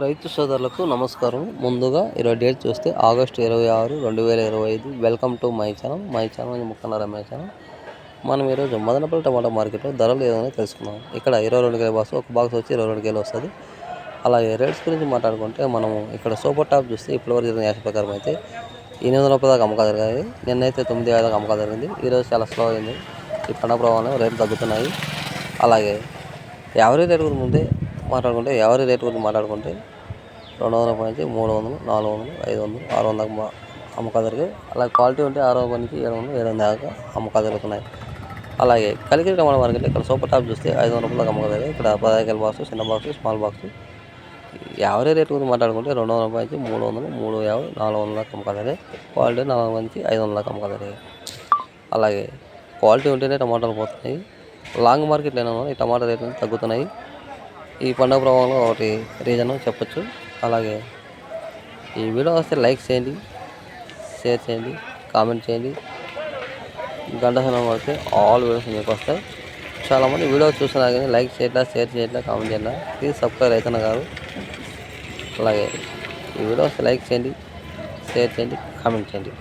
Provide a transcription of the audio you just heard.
రైతు సోదరులకు నమస్కారం. ముందుగా ఇరవై డేట్ చూస్తే ఆగస్టు ఇరవై ఆరు రెండు వేల ఇరవై ఐదు. Welcome to my channel. My channel Mukkanna Ramesh channel. మనం ఈరోజు మదనపల్లి టమాటా మార్కెట్లో ధరలు ఏదైనా తెలుసుకుందాం. ఇక్కడ ఇరవై రెండు కేలు బాక్స్ ఒక బాక్స్ వచ్చి ఇరవై రెండు కేలు వస్తుంది. అలాగే రేట్స్ గురించి మాట్లాడుకుంటే మనము ఇక్కడ సూపర్ టాప్ చూస్తే ఇప్పటివరకు జరిగిన యాక్షన్ ప్రకారం అయితే ఎనిమిది వందల దాకా అమ్మకాలు జరిగాయి. నిన్నైతే తొమ్మిది వేల దాకా అమ్మకాలు జరిగింది. ఈరోజు చాలా స్లో అయింది. ఈ పండగ ప్రభావం రేట్లు తగ్గుతున్నాయి. అలాగే యావరేజ్ రేట్ గురించి ముందే మాట్లాడుకుంటే ఎవరి రేట్ గురించి మాట్లాడుకుంటే రెండు వందల రూపాయల నుంచి మూడు వందలు నాలుగు వందలు ఐదు వందలు ఆరు వందలకు మా- అమ్మకాలు అలా అలాగే క్వాలిటీ ఉంటే ఆరు వందల నుంచి ఏడు వందలు ఏడు వందల దాకా అమ్మకాలు జరుగుతున్నాయి. అలాగే కలిగిరి టమాటా మార్కెట్ ఇక్కడ సూపర్ టాప్ చూస్తే ఐదు వందల రూపాయలకు అమ్మకాలు ఇక్కడ పదహారు బాక్స్ చిన్న box small box. Average rate గురించి మాట్లాడుకుంటే రెండు వందల రూపాయల నుంచి మూడు వందలు మూడు యాభై నాలుగు వందల దాకా అమ్మకాలు క్వాలిటీ నాలుగు వందల నుంచి ఐదు వందల దాకా అమ్మకాలు అలాగే క్వాలిటీ ఉంటేనే టమాటాలు పోతున్నాయి. లాంగ్ మార్కెట్ లేని వల్ల ఈ టమాటా రేట్లు తగ్గుతున్నాయి. ఈ పండుగ ప్రభావంలో ఒకటి రీజన్ చెప్పొచ్చు. అలాగే ఈ వీడియో వస్తే లైక్ చేయండి షేర్ చేయండి కామెంట్ చేయండి. గంట సమయం వస్తే ఆల్ వీడియోస్ మీకు వస్తాయి. చాలామంది వీడియో చూస్తున్నా కానీ లైక్ చేయట్లా షేర్ చేయట్లా కామెంట్ చేయట్లా. ప్లీజ్ సబ్స్క్రైబ్ అవుతున్నా గారు. అలాగే ఈ వీడియో వస్తే లైక్ చేయండి షేర్ చేయండి కామెంట్ చేయండి.